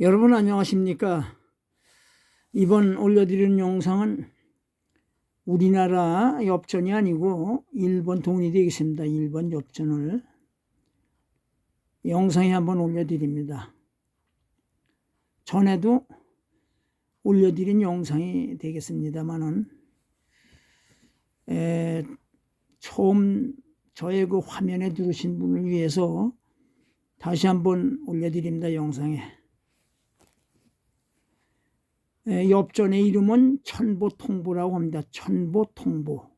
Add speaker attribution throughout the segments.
Speaker 1: 여러분 안녕하십니까? 이번 올려드리는 영상은 우리나라 엽전이 아니고 일본 돈이 되겠습니다. 일본 엽전을 영상에 한번 올려드립니다. 전에도 올려드린 영상이 되겠습니다만은 에, 처음 저의 그 화면에 들으신 분을 위해서 다시 한번 올려드립니다. 영상에. 에, 엽전의 이름은 천보통보라고 합니다. 천보통보.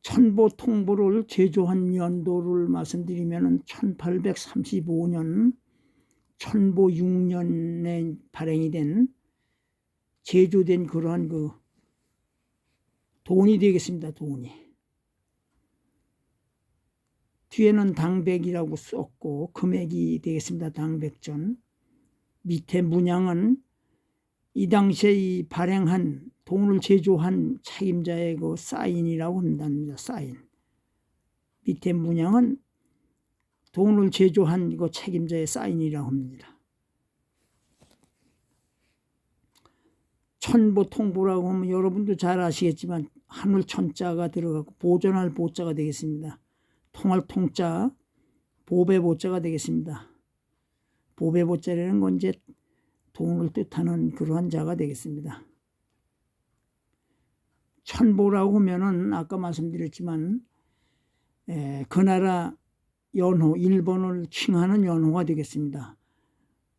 Speaker 1: 천보통보를 제조한 연도를 말씀드리면 1835년 천보 6년에 발행이 된 제조된 그러한 그 돈이 되겠습니다. 돈이. 뒤에는 당백이라고 썼고 금액이 되겠습니다. 당백전. 밑에 문양은 이 당시에 이 발행한 돈을 제조한 책임자의 그 사인이라고 한답니다. 사인. 밑에 문양은 돈을 제조한 그 책임자의 사인이라고 합니다. 천보 통보라고 하면 여러분도 잘 아시겠지만 하늘 천자가 들어가고 보존할 보자가 되겠습니다. 통할 통자, 보배 보자가 되겠습니다. 보배 보자라는 건 이제 돈을 뜻하는 그러한 자가 되겠습니다. 천보라고 하면은 아까 말씀드렸지만 에, 그 나라 연호 일본을 칭하는 연호가 되겠습니다.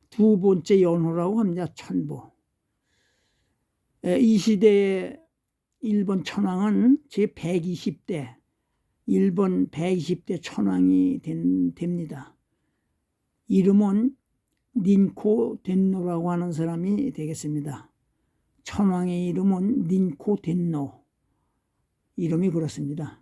Speaker 1: 두 번째 연호라고 합니다. 천보. 에, 이 시대의 일본 천황은 제 120대 일본 120대 천황이 된, 됩니다. 이름은 닌코 덴노라고 하는 사람이 되겠습니다. 천황의 이름은 닌코 덴노. 이름이 그렇습니다.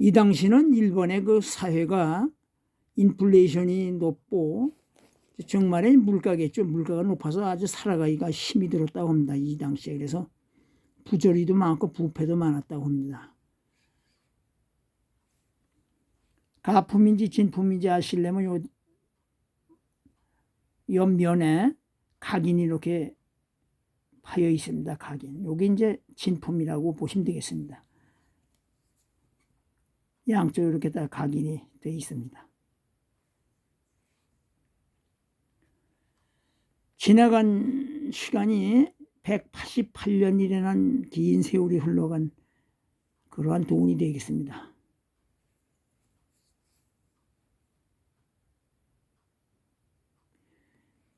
Speaker 1: 이 당시는 일본의 그 사회가 인플레이션이 높고 정말에 물가겠죠. 물가가 높아서 아주 살아가기가 힘이 들었다고 합니다. 이 당시에. 그래서 부조리도 많고 부패도 많았다고 합니다. 가품인지 진품인지 아시려면 요 옆면에 각인이 이렇게 파여 있습니다. 각인. 요게 이제 진품이라고 보시면 되겠습니다. 양쪽에 이렇게 다 각인이 되어 있습니다. 지나간 시간이 188년이라는 긴 세월이 흘러간 그러한 돈이 되겠습니다.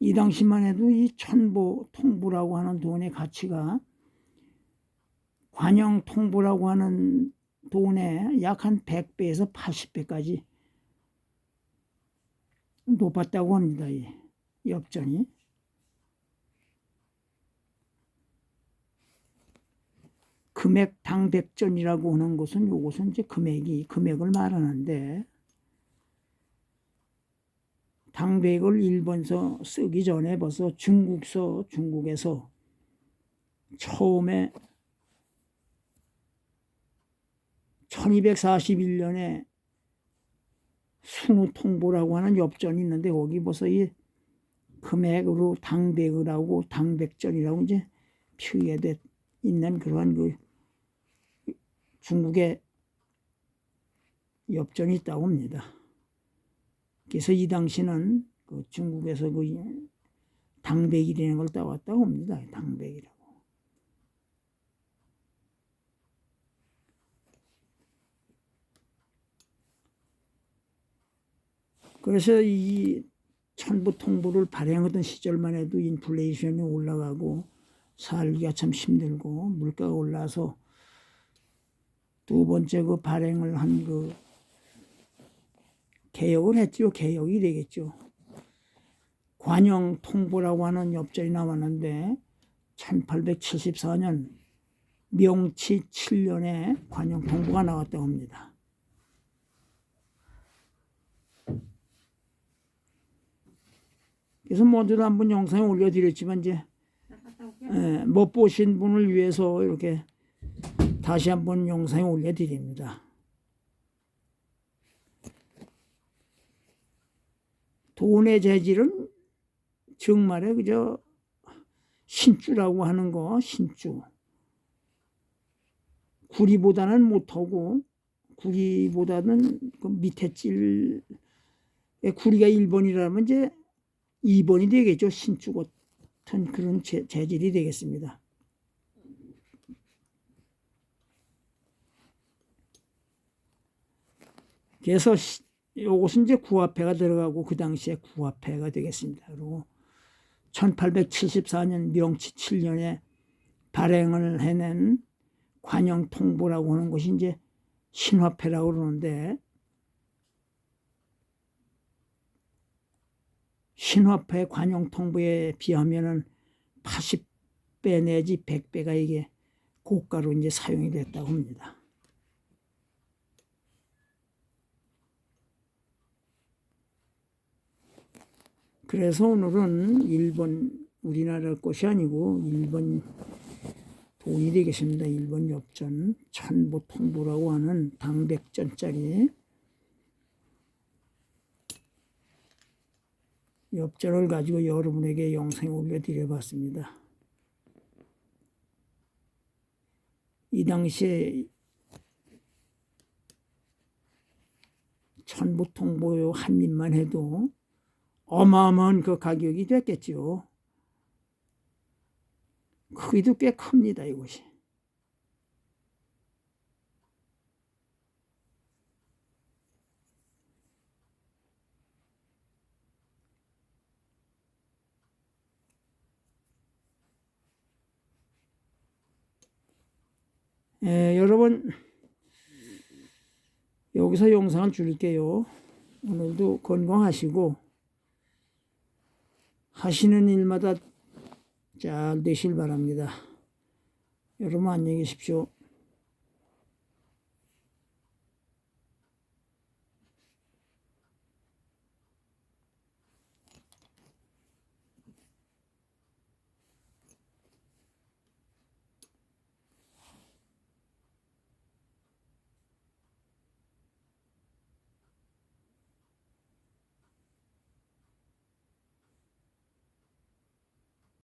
Speaker 1: 이 당시만 해도 이 천보 통보라고 하는 돈의 가치가 관영 통보라고 하는 돈의 약 한 100배에서 80배까지 높았다고 합니다. 이 엽전이. 금액 당백전이라고 하는 것은 요것은 이제 금액이 금액을 말하는데 당백을 일본서 쓰기 전에 벌써 중국서 중국에서 처음에 1241년에 순우통보라고 하는 엽전이 있는데 거기 벌써 이 금액으로 당백이라고 당백전이라고 이제 표기돼 있는 그러한 그 중국의 엽전이 있다고 합니다. 그래서 이 당시는 그 중국에서 그 당백이라는 걸 따왔다고 합니다. 당백이라고. 그래서 이 천부 통보를 발행하던 시절만 해도 인플레이션이 올라가고 살기가 참 힘들고 물가가 올라서 두 번째 그 발행을 한그 개혁을 했죠. 개혁이 되겠죠. 관영 통보라고 하는 엽전이 나왔는데 1874년 명치 7년에 관영 통보가 나왔다고 합니다. 그래서 먼저도 한번 영상에 올려드렸지만 이제 예, 못 보신 분을 위해서 이렇게 다시 한번 영상에 올려드립니다. 돈의 재질은 정말에 그저 신주라고 하는 거 신주 구리보다는 못하고 구리보다는 그 밑에 찔 구리가 1번이라면 이제 2번이 되겠죠 신주 같은 그런 재, 재질이 되겠습니다. 그래서 시- 요것은 이제 구화폐가 들어가고 그 당시에 구화폐가 되겠습니다. 그리고 1874년 명치 7년에 발행을 해낸 관영통보라고 하는 것이 이제 신화폐라고 그러는데 신화폐 관영통보에 비하면은 80배 내지 100배가 이게 고가로 이제 사용이 됐다고 합니다. 그래서 오늘은 일본 우리나라 것이 아니고 일본 돈이 되겠습니다. 일본 엽전 천보통보라고 하는 당백전짜리 엽전을 가지고 여러분에게 영상에 올려드려봤습니다. 이 당시에 천보통보 한 입만 해도 어마어마한 그 가격이 됐겠죠. 크기도 꽤 큽니다, 이것이. 예, 여러분, 여기서 영상을 줄게요. 오늘도 건강하시고, 하시는 일마다 잘 되실 바랍니다. 여러분 안녕히 계십시오.